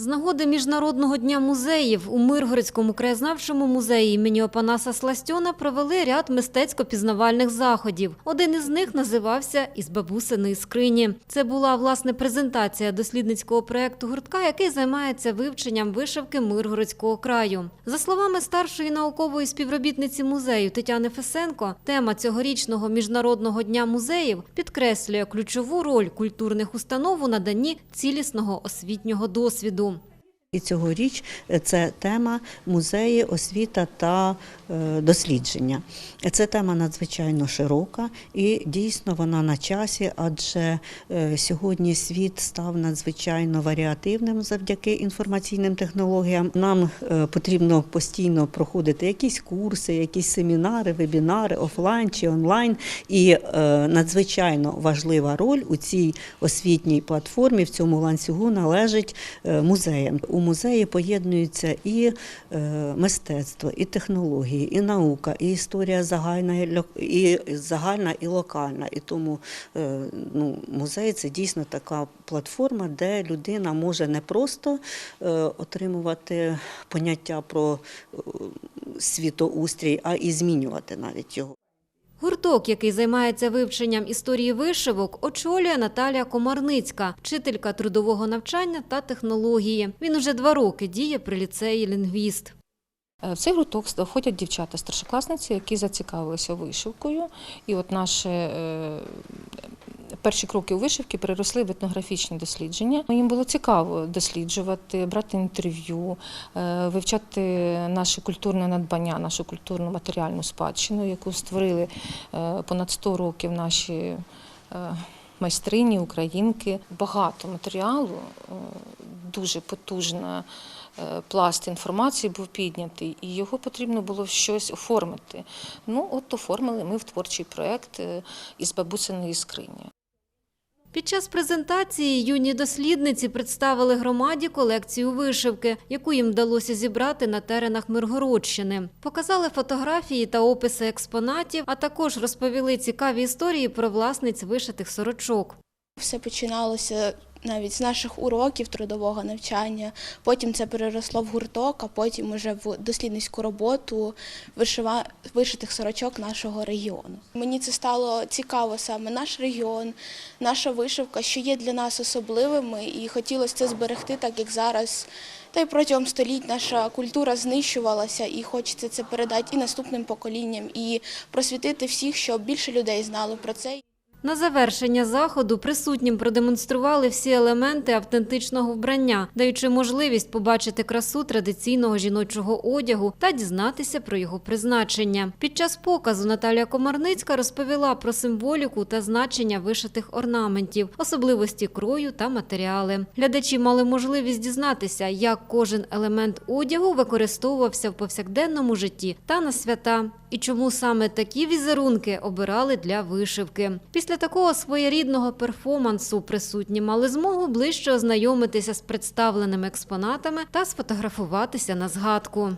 З нагоди Міжнародного дня музеїв у Миргородському краєзнавчому музеї імені Опанаса Сластьона провели ряд мистецько-пізнавальних заходів. Один із них називався «Із бабусиної скрині». Це була, власне, презентація дослідницького проєкту гуртка, який займається вивченням вишивки Миргородського краю. За словами старшої наукової співробітниці музею Тетяни Фесенко, тема цьогорічного Міжнародного дня музеїв підкреслює ключову роль культурних установ у наданні цілісного освітнього досвіду. І цьогоріч це тема музеї, освіта та е, дослідження. Це тема надзвичайно широка і дійсно вона на часі, адже е, сьогодні світ став надзвичайно варіативним завдяки інформаційним технологіям. Нам е, потрібно постійно проходити якісь курси, якісь семінари, вебінари, офлайн чи онлайн. І е, надзвичайно важлива роль у цій освітній платформі, в цьому ланцюгу належить е, музеям. У музеї поєднуються і е, мистецтво, і технології, і наука, і історія загальна, і загальна і локальна. І тому е, ну, музей це дійсно така платформа, де людина може не просто е, отримувати поняття про світоустрій, а і змінювати навіть його. Гурток, який займається вивченням історії вишивок, очолює Наталія Комарницька, вчителька трудового навчання та технології. Він уже два роки діє при ліцеї лінгвіст. Е, В цей гурток входять дівчата старшокласниці, які зацікавилися вишивкою. І от наші е, перші кроки у вишивки переросли в етнографічні дослідження. Їм було цікаво досліджувати, брати інтерв'ю, е, вивчати наше культурне надбання, нашу культурну матеріальну спадщину, яку створили е, понад 100 років наші. е, Майстрині, українки, багато матеріалу, дуже потужна пласт інформації був піднятий, і його потрібно було щось оформити. Ну, от оформили ми в творчий проєкт із бабусиної скрині. Під час презентації юні дослідниці представили громаді колекцію вишивки, яку їм вдалося зібрати на теренах Миргородщини. Показали фотографії та описи експонатів, а також розповіли цікаві історії про власниць вишитих сорочок. Все починалося навіть з наших уроків трудового навчання. Потім це переросло в гурток, а потім уже в дослідницьку роботу вишива... вишитих сорочок нашого регіону. Мені це стало цікаво саме наш регіон, наша вишивка, що є для нас особливими, і хотілося це зберегти, так як зараз. Та й протягом століть наша культура знищувалася, і хочеться це передати і наступним поколінням, і просвітити всіх, щоб більше людей знали про це. На завершення заходу присутнім продемонстрували всі елементи автентичного вбрання, даючи можливість побачити красу традиційного жіночого одягу та дізнатися про його призначення. Під час показу Наталія Комарницька розповіла про символіку та значення вишитих орнаментів, особливості крою та матеріали. Глядачі мали можливість дізнатися, як кожен елемент одягу використовувався в повсякденному житті та на свята, і чому саме такі візерунки обирали для вишивки. Після такого своєрідного перформансу присутні мали змогу ближче ознайомитися з представленими експонатами та сфотографуватися на згадку.